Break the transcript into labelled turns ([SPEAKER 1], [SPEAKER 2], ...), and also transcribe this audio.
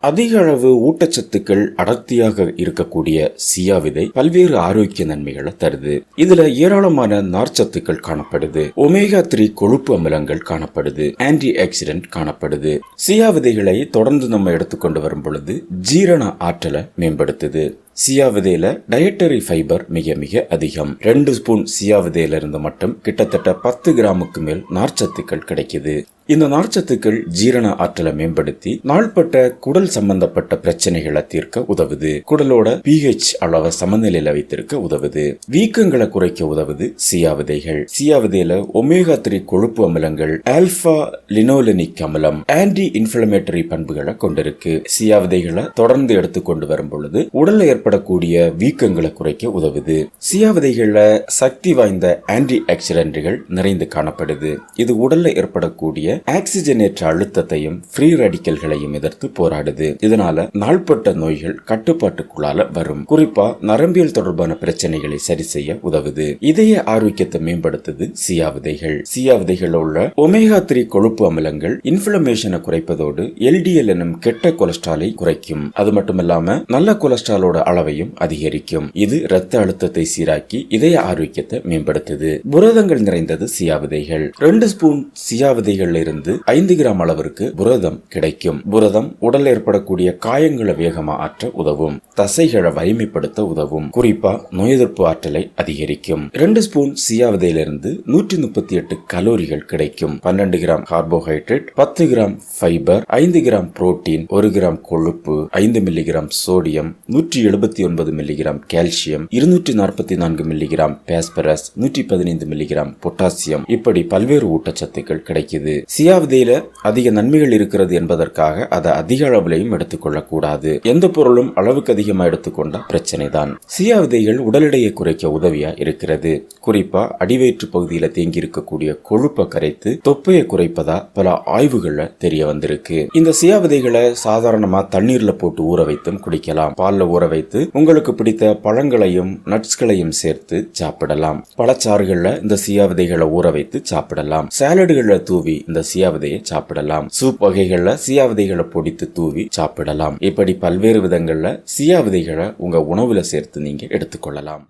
[SPEAKER 1] அதிக அளவு ஊட்டச்சத்துக்கள் அடர்த்தியாக இருக்கக்கூடிய சியா விதை பல்வேறு ஆரோக்கிய நன்மைகளை தருது. இதுல ஏராளமான நார்ச்சத்துக்கள் காணப்படுது. ஒமேகா த்ரீ கொழுப்பு அமிலங்கள் காணப்படுது. ஆன்டி ஆக்சிடென்ட் காணப்படுது. சியா விதைகளை தொடர்ந்து நம்ம எடுத்துக்கொண்டு வரும் பொழுது ஜீரண ஆற்றலை மேம்படுத்துது. சியா விதையில டயட்டரி ஃபைபர் மிக மிக அதிகம். ரெண்டு ஸ்பூன் சியா விதையில இருந்து மட்டும் கிட்டத்தட்ட பத்து கிராமுக்கு மேல் நார்ச்சத்துக்கள் கிடைக்குது. இந்த நார்ச்சத்துக்கள் ஜீரண ஆற்றலை மேம்படுத்தி நாள்பட்ட குடல் சம்பந்தப்பட்ட பிரச்சனைகளை தீர்க்க உதவுது. குடலோட பிஹெச் அளவை சமநிலையில வைத்திருக்க உதவுது. வீக்கங்களை குறைக்க உதவுது சியா விதைகள் சியா விதையில ஒமேகா த்ரீ கொழுப்பு அமிலங்கள் ஆல்பா லினோலினிக் அமிலம் ஆன்டி இன்ஃபிளமேட்டரி பண்புகளை கொண்டிருக்கு. சியா விதைகளை தொடர்ந்து எடுத்துக்கொண்டு வரும் பொழுது உடல்ல ஏற்படக்கூடிய வீக்கங்களை குறைக்க உதவுது. சியா சக்தி வாய்ந்த ஆன்டி ஆக்சிடென்ட்கள் நிறைந்து காணப்படுது. இது உடல்ல ஏற்படக்கூடிய ஆக்சிஜனேற்ற அழுத்தத்தையும் ஃப்ரீ ரடிக்கல்களையும் எதிர்த்து போராடுது. இதனால நாள்பட்ட நோய்கள் கட்டுப்பாட்டுக்குள்ளால வரும். குறிப்பா நரம்பியல் தொடர்பான பிரச்சனைகளை சரி செய்ய உதவுது. இதய ஆரோக்கியத்தை மேம்படுத்துது சியா விதைகள் சியா உள்ள ஒமேகா த்ரீ கொழுப்பு அமிலங்கள் இன்ஃபிளமேஷனை குறைப்பதோடு எல்டிஎல் எனும் கெட்ட கொலஸ்ட்ராலை குறைக்கும். அது மட்டுமில்லாம நல்ல கொலஸ்ட்ராலோட அளவையும் அதிகரிக்கும். இது இரத்த அழுத்தத்தை சீராக்கி இதய ஆரோக்கியத்தை மேம்படுத்துது. புரதங்கள் நிறைந்தது சியா விதைகள் ரெண்டு ஸ்பூன் சியா விதைகள்ல இருந்து ஐந்து கிராம் அளவிற்கு புரதம் கிடைக்கும். புரதம் உடல் ஏற்படக்கூடிய காயங்களை வேகமா ஆற்ற உதவும். தசைகளை வலிமைப்படுத்த உதவும். குறிப்பா நோய் எதிர்ப்பு ஆற்றலை அதிகரிக்கும். ரெண்டு ஸ்பூன் சியா விதையிலிருந்து நூற்றி முப்பத்தி எட்டு கலோரிகள் கிடைக்கும். பன்னெண்டு கிராம் கார்போஹைட்ரேட் பத்து கிராம் ஃபைபர் ஐந்து கிராம் புரோட்டீன் ஒரு கிராம் கொழுப்பு ஐந்து மில்லிகிராம் சோடியம் நூற்றி எழுபத்தி ஒன்பது மில்லிகிராம் கால்சியம் இருநூற்றி நாற்பத்தி நான்கு மில்லிகிராம் பேஸ்பரஸ் நூற்றி பதினைந்து மில்லிகிராம் பொட்டாசியம் இப்படி பல்வேறு ஊட்டச்சத்துக்கள் கிடைக்குது. சியா விதையில அதிக நன்மைகள் இருக்கிறது என்பதற்காக அதை அதிக அளவிலையும் எடுத்துக்கொள்ளக் கூடாது எந்த பொருளும் அளவுக்கு அதிகமா எடுத்துக்கொண்டா பிரச்சனை தான் சியா விதைகள் உடல் எடையை குறைக்க உதவியா இருக்கிறது. குறிப்பா அடிவயிற்று பகுதியில தேங்கி இருக்கக்கூடிய கொழுப்பை கரைத்து தொப்பையை குறைப்பதா பல ஆய்வுகள்ல தெரிய வந்திருக்கு. இந்த சியா விதைகளை சாதாரணமா தண்ணீர்ல போட்டு ஊற வைத்தும் குடிக்கலாம். பால்ல ஊற வைத்து உங்களுக்கு பிடித்த பழங்களையும் நட்ஸ்களையும் சேர்த்து சாப்பிடலாம். பழச்சாறுகள்ல இந்த சியா விதைகளை ஊற வைத்து சாப்பிடலாம். சாலடுகள்ல தூவி இந்த சியா விதையை சாப்பிடலாம். சூப் வகைகள்ல சியா விதைகளை பொடித்து தூவி சாப்பிடலாம். இப்படி பல்வேறு விதங்கள்ல சியா விதைகளை உங்க உணவுல சேர்த்து நீங்க எடுத்துக்கொள்ளலாம்.